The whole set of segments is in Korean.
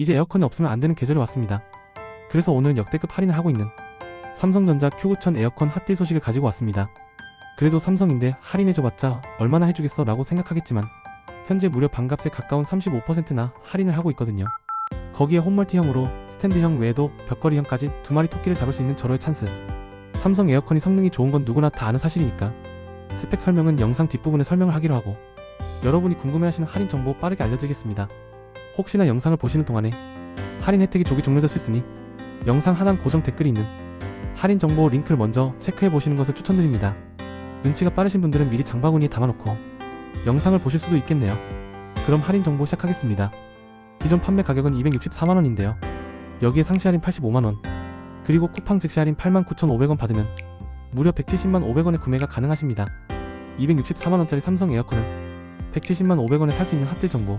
이제 에어컨이 없으면 안 되는 계절이 왔습니다. 그래서 오늘은 역대급 할인을 하고 있는 삼성전자 Q9000 에어컨 핫딜 소식을 가지고 왔습니다. 그래도 삼성인데 할인해줘봤자 얼마나 해주겠어 라고 생각하겠지만 현재 무려 반값에 가까운 35%나 할인을 하고 있거든요. 거기에 홈멀티형으로 스탠드형 외에도 벽걸이형까지 두 마리 토끼를 잡을 수 있는 절호의 찬스. 삼성 에어컨이 성능이 좋은 건 누구나 다 아는 사실이니까 스펙 설명은 영상 뒷부분에 설명을 하기로 하고 여러분이 궁금해하시는 할인 정보 빠르게 알려드리겠습니다. 혹시나 영상을 보시는 동안에 할인 혜택이 조기 종료될 수 있으니 영상 하단 고정 댓글이 있는 할인 정보 링크를 먼저 체크해 보시는 것을 추천드립니다. 눈치가 빠르신 분들은 미리 장바구니에 담아놓고 영상을 보실 수도 있겠네요. 그럼 할인 정보 시작하겠습니다. 기존 판매 가격은 264만원인데요. 여기에 상시 할인 85만원, 그리고 쿠팡 즉시 할인 89,500원 받으면 무려 170만 500원에 구매가 가능하십니다. 264만원짜리 삼성 에어컨을 170만 500원에 살 수 있는 핫딜 정보.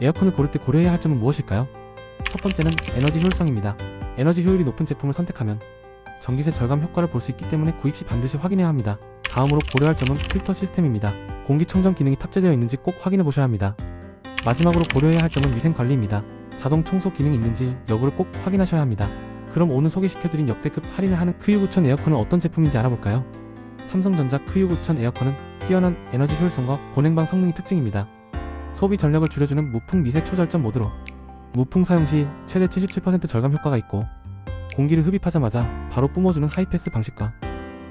에어컨을 고를 때 고려해야 할 점은 무엇일까요? 첫 번째는 에너지 효율성입니다. 에너지 효율이 높은 제품을 선택하면 전기세 절감 효과를 볼 수 있기 때문에 구입 시 반드시 확인해야 합니다. 다음으로 고려할 점은 필터 시스템입니다. 공기청정 기능이 탑재되어 있는지 꼭 확인해 보셔야 합니다. 마지막으로 고려해야 할 점은 위생 관리입니다. 자동 청소 기능이 있는지 여부를 꼭 확인하셔야 합니다. 그럼 오늘 소개시켜드린 역대급 할인을 하는 크유9000 에어컨은 어떤 제품인지 알아볼까요? 삼성전자 크유9000 에어컨은 뛰어난 에너지 효율성과 고냉방 성능이 특징입니다. 소비 전력을 줄여주는 무풍 미세 초절전 모드로 무풍 사용 시 최대 77% 절감 효과가 있고 공기를 흡입하자마자 바로 뿜어주는 하이패스 방식과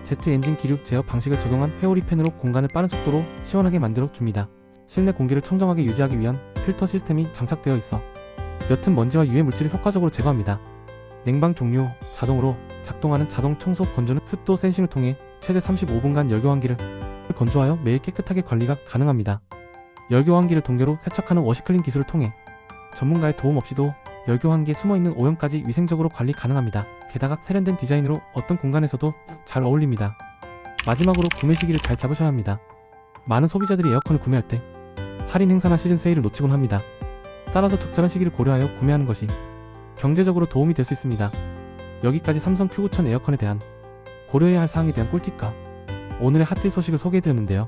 제트 엔진 기류 제어 방식을 적용한 회오리 팬으로 공간을 빠른 속도로 시원하게 만들어 줍니다. 실내 공기를 청정하게 유지하기 위한 필터 시스템이 장착되어 있어 옅은 먼지와 유해 물질을 효과적으로 제거합니다. 냉방 종류 자동으로 작동하는 자동 청소 건조는 습도 센싱을 통해 최대 35분간 열교 환기를 건조하여 매일 깨끗하게 관리가 가능합니다. 열교환기를 동계로 세척하는 워시클린 기술을 통해 전문가의 도움 없이도 열교환기에 숨어있는 오염까지 위생적으로 관리 가능합니다. 게다가 세련된 디자인으로 어떤 공간에서도 잘 어울립니다. 마지막으로 구매 시기를 잘 잡으셔야 합니다. 많은 소비자들이 에어컨을 구매할 때 할인 행사나 시즌 세일을 놓치곤 합니다. 따라서 적절한 시기를 고려하여 구매하는 것이 경제적으로 도움이 될 수 있습니다. 여기까지 삼성 Q9000 에어컨에 대한 고려해야 할 사항에 대한 꿀팁과 오늘의 핫딜 소식을 소개해드렸는데요.